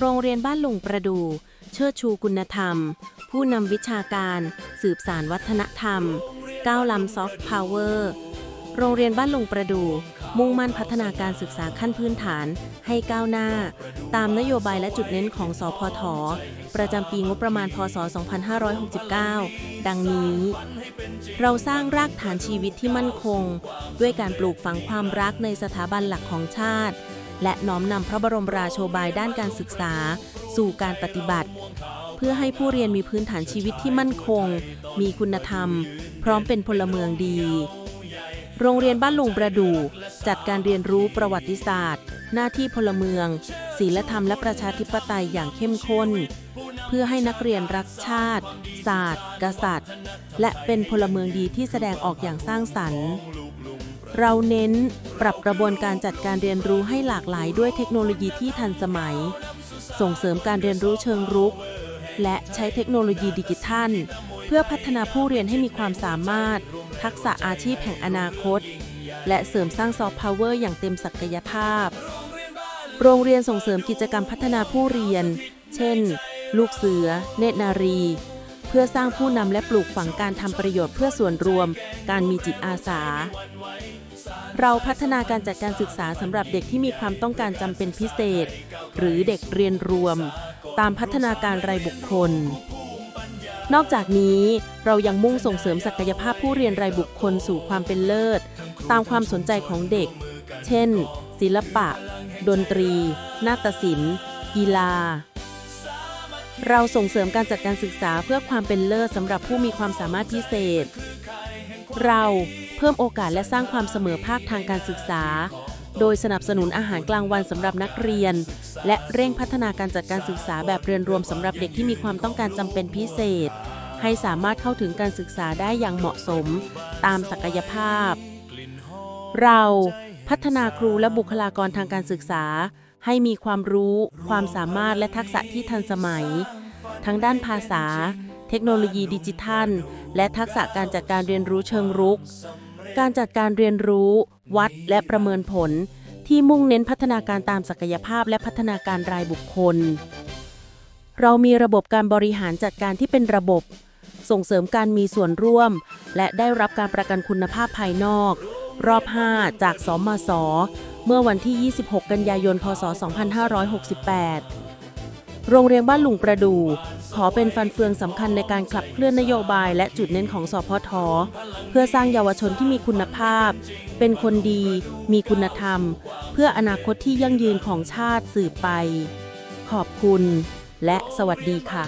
โรงเรียนบ้านลุงประดู เชิดชูคุณธรรม ผู้นำวิชาการ สืบสารวัฒนธรรม ก้าวล้ำซอฟต์พาวเวอร์ โรงเรียนบ้านลุงประดู มุ่งมั่นพัฒนาการศึกษาขั้นพื้นฐาน ให้ก้าวหน้า ตามนโยบายและจุดเน้นของสพท ประจำปีงบประมาณพศ 2569 ดังนี้ เราสร้างรากฐานชีวิตที่มั่นคง ด้วยการปลูกฝังความรักในสถาบันหลักของชาติ และน้อมนำพระบรมราโชบายด้านการศึกษา สู่การปฏิบัติ เพื่อให้ผู้เรียนมีพื้นฐานชีวิตที่มั่นคง มีคุณธรรม พร้อมเป็นพลเมืองดี โรงเรียนบ้านลุงประดู่จัดการเรียนรู้ประวัติศาสตร์ หน้าที่พลเมืองศีลธรรมและประชาธิปไตยอย่างเข้มข้น เพื่อให้นักเรียนรักชาติ ศาสตร์ กษัตริย์ และเป็นพลเมืองดีที่แสดงออกอย่างสร้างสรรค์ เราเน้นปรับกระบวนการจัดการเรียนรู้ให้หลากหลายด้วยเทคโนโลยีที่ทันสมัย ส่งเสริมการเรียนรู้เชิงรุก และใช้เทคโนโลยีดิจิทัล เพื่อพัฒนาผู้เรียนให้มีความสามารถ ทักษะอาชีพแห่งอนาคต และเสริมสร้างซอฟต์พาวเวอร์อย่างเต็มศักยภาพ โรงเรียนส่งเสริมกิจกรรมพัฒนาผู้เรียน เช่น ลูกเสือ เนตรนารีเพื่อสร้างผู้นำและปลูกฝังการทำประโยชน์เพื่อส่วนรวม การมีจิตอาสา เราพัฒนาการจัดการศึกษาสำหรับเด็กที่มีความต้องการจำเป็นพิเศษ หรือเด็กเรียนรวม ตามพัฒนาการรายบุคคล นอกจากนี้เรายังมุ่งส่งเสริมศักยภาพผู้เรียนรายบุคคลสู่ความเป็นเลิศ ตามความสนใจของเด็ก เช่น ศิลปะ ดนตรี นาฏศิลป์ กีฬา เราส่งเสริมการจัดการศึกษาเพื่อความเป็นเลิศสำหรับผู้มีความสามารถพิเศษ เรา เพิ่มโอกาสและสร้างความเสมอภาคทางการศึกษา โดยสนับสนุนอาหารกลางวันสำหรับนักเรียน และเร่งพัฒนาการจัดการศึกษาแบบเรียนรวมสำหรับเด็กที่มีความต้องการจำเป็นพิเศษ ให้สามารถเข้าถึงการศึกษาได้อย่างเหมาะสม ตามศักยภาพ เราพัฒนาครูและบุคลากรทางการศึกษา ให้มีความรู้ ความสามารถและทักษะที่ทันสมัย ทั้งด้านภาษา เทคโนโลยีดิจิทัล และทักษะการจัดการเรียนรู้เชิงรุก การจัดการเรียนรู้ วัดและประเมินผล ที่มุ่งเน้นพัฒนาการตามศักยภาพและพัฒนาการรายบุคคล เรามีระบบการบริหารจัดการที่เป็นระบบ ส่งเสริมการมีส่วนร่วม และได้รับการประกันคุณภาพภายนอก รอบ 5 จากสมสเมื่อวันที่ 26 กันยายน พศ 2568 โรงเรียนบ้านลุงประดู ขอเป็นฟันเฟืองสำคัญในการขับเคลื่อนนโยบายและจุดเน้นของสพท เพื่อสร้างเยาวชนที่มีคุณภาพ เป็นคนดี มีคุณธรรม เพื่ออนาคตที่ยั่งยืนของชาติสืบไป ขอบคุณ และสวัสดีค่ะ